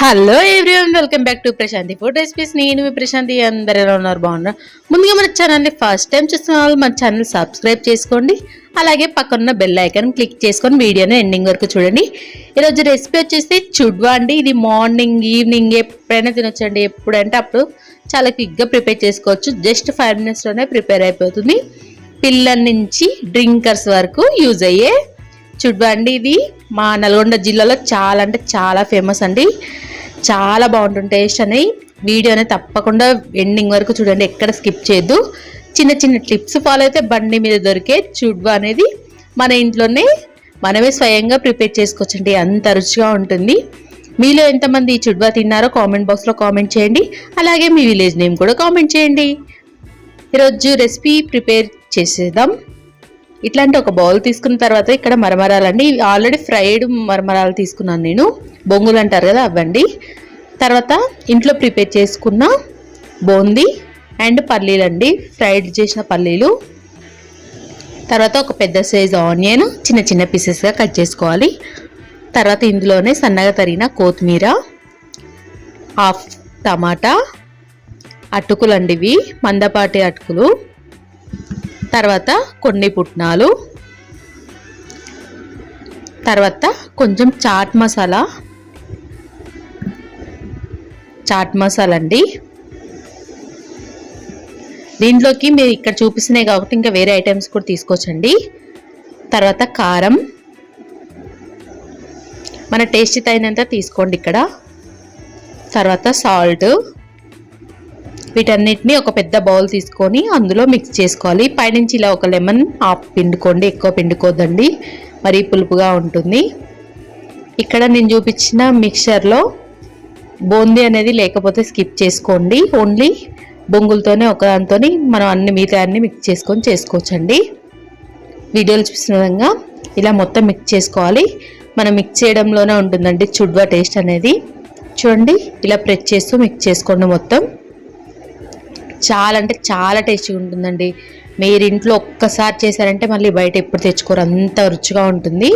Hello everyone welcome back to Prashanti food recipes నేను మీ ప్రశాంతి అందరు ఎలా ఉన్నారు? బాగున్నారు? ముందుగా మన ఛానల్ని ఫస్ట్ టైం చూస్తున్న వాళ్ళు మన ఛానల్ సబ్స్క్రైబ్ చేసుకోండి. అలాగే పక్కన బెల్ ఐకాన్ క్లిక్ చేసుకొని వీడియోని ఎండింగ్ వరకు చూడండి. ఈరోజు రెసిపీ వచ్చేసి చుడ్వా అండి. ఇది మార్నింగ్ ఈవినింగ్ ఎప్పుడైనా తినొచ్చండి. ఎప్పుడంటే అప్పుడు చాలా క్విక్గా ప్రిపేర్ చేసుకోవచ్చు. జస్ట్ ఫైవ్ మినిట్స్లోనే ప్రిపేర్ అయిపోతుంది. పిల్లల నుంచి డ్రింకర్స్ వరకు యూజ్ అయ్యే చూడండి ఇది మా నల్గొండ జిల్లాలో చాలా అంటే చాలా ఫేమస్ అండి. చాలా బాగుంటుంది టేస్ట్ అని. వీడియో అనేది తప్పకుండా ఎండింగ్ వరకు చూడండి ఎక్కడ స్కిప్ చేయొద్దు. చిన్న చిన్న టిప్స్ ఫాలో అయితే బండి మీద దొరికే చుడ్వా అనేది మన ఇంట్లోనే మనమే స్వయంగా ప్రిపేర్ చేసుకోవచ్చండి అంత రుచిగా ఉంటుంది. మీలో ఎంతమంది ఈ చుడ్వా తిన్నారో కామెంట్ బాక్స్లో కామెంట్ చేయండి. అలాగే మీ విలేజ్ నేమ్ కూడా కామెంట్ చేయండి. ఈరోజు రెసిపీ ప్రిపేర్ చేసేద్దాం. ఇట్లాంటి ఒక బౌల్ తీసుకున్న తర్వాత ఇక్కడ మరమరాలండి. ఆల్రెడీ ఫ్రైడ్ మరమరాలు తీసుకున్నాను నేను. బొంగులు అంటారు కదా అవ్వండి తర్వాత ఇంట్లో ప్రిపేర్ చేసుకున్న బూందీ అండ్ పల్లీలు అండి ఫ్రైడ్ చేసిన పల్లీలు. తర్వాత ఒక పెద్ద సైజ్ ఆనియన్ చిన్న చిన్న పీసెస్గా కట్ చేసుకోవాలి. తర్వాత ఇందులోనే సన్నగా తరిగిన కొత్తిమీర హాఫ్ టమాటా అటుకులు అండి ఇవి మందపాటి అటుకులు. తర్వాత కొన్ని పుట్నాలు తర్వాత కొంచెం చాట్ మసాలా చాట్ మసాలా అండి. దీంట్లోకి మీరు ఇక్కడ చూపిస్తున్నాయి కాబట్టి ఇంకా వేరే ఐటమ్స్ కూడా తీసుకోవచ్చండి. తర్వాత కారం. మన టేస్ట్ తగినంత తీసుకోండి ఇక్కడ. తర్వాత సాల్ట్. వీటన్నిటిని ఒక పెద్ద బౌల్ తీసుకొని అందులో మిక్స్ చేసుకోవాలి. పైనుంచి ఇలా ఒక లెమన్ ఆఫ్ పిండుకోండి. ఎక్కువ పిండుకోదండి మరీ పులుపుగా ఉంటుంది. ఇక్కడ నేను చూపించిన మిక్చర్లో బూందీ అనేది లేకపోతే స్కిప్ చేసుకోండి. ఓన్లీ బొంగులతోనే ఒకదాంతో మనం అన్ని మిగతా అన్ని మిక్స్ చేసుకొని చేసుకోవచ్చండి. వీడియోలు చూసిన విధంగా ఇలా మొత్తం మిక్స్ చేసుకోవాలి. మనం మిక్స్ చేయడంలోనే ఉంటుందండి. చుడ్వా టేస్ట్ అనేది. చూడండి ఇలా ప్రెస్ చేస్తూ మిక్స్ చేసుకోండి మొత్తం. చాలా అంటే చాలా టేస్టీగా ఉంటుందండి. మీరు ఇంట్లో ఒక్కసారి చేశారంటే మళ్ళీ బయట ఎప్పుడు తెచ్చుకోరు. అంత రుచిగా ఉంటుంది.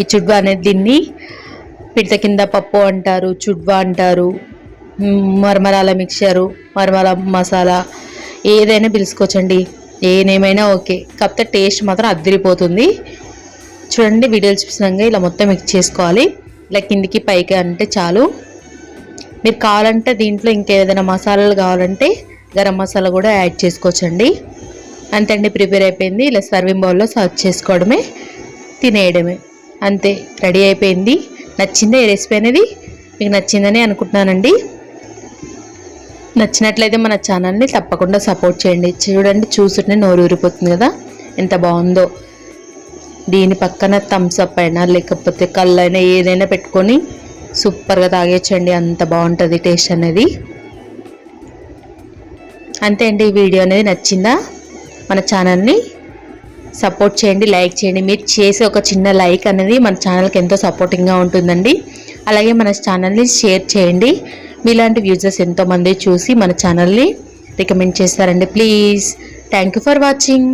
ఈ చుడ్వా అనేది దీన్ని పిడత కింద పప్పు అంటారు చుడ్వా అంటారు మరమరాల మిక్చరు మరమరాల మసాలా ఏదైనా పిలుచుకోవచ్చండి. ఏనేమైనా ఓకే. కాకపోతే టేస్ట్ మాత్రం అదిరిపోతుంది. చూడండి వీడియోలు చూసినాక ఇలా మొత్తం మిక్స్ చేసుకోవాలి. ఇలా కిందికి పైకి అంటే చాలు. మీరు కావాలంటే దీంట్లో ఇంకేదైనా మసాలాలు కావాలంటే గరం మసాలా కూడా యాడ్ చేసుకోవచ్చండి. అంతే అండి ప్రిపేర్ అయిపోయింది. ఇలా సర్వింగ్ బౌల్లో సర్వ్ చేసుకోవడమే తినేయడమే. అంతే రెడీ అయిపోయింది. నచ్చిందే ఈ రెసిపీ అనేది? మీకు నచ్చిందని అనుకుంటున్నానండి. నచ్చినట్లయితే మన ఛానల్ని తప్పకుండా సపోర్ట్ చేయండి. చూడండి చూసుంటే నోరు ఊరిపోతుంది కదా ఎంత బాగుందో. దీని పక్కన థమ్స్అప్ అయినా లేకపోతే కళ్ళైనా ఏదైనా పెట్టుకొని సూపర్గా తాగేయచ్చండి. అంత బాగుంటుంది టేస్ట్ అనేది. అంతే అండి ఈ వీడియో అనేది నచ్చిందా? మన ఛానల్ని సపోర్ట్ చేయండి లైక్ చేయండి. మీరు చేసే ఒక చిన్న లైక్ అనేది మన ఛానల్కి ఎంతో సపోర్టింగ్గా ఉంటుందండి. అలాగే మన ఛానల్ని షేర్ చేయండి. మీలాంటి వ్యూజర్స్ ఎంతోమంది చూసి మన ఛానల్ని రికమెండ్ చేస్తారండి. Please thank you for watching.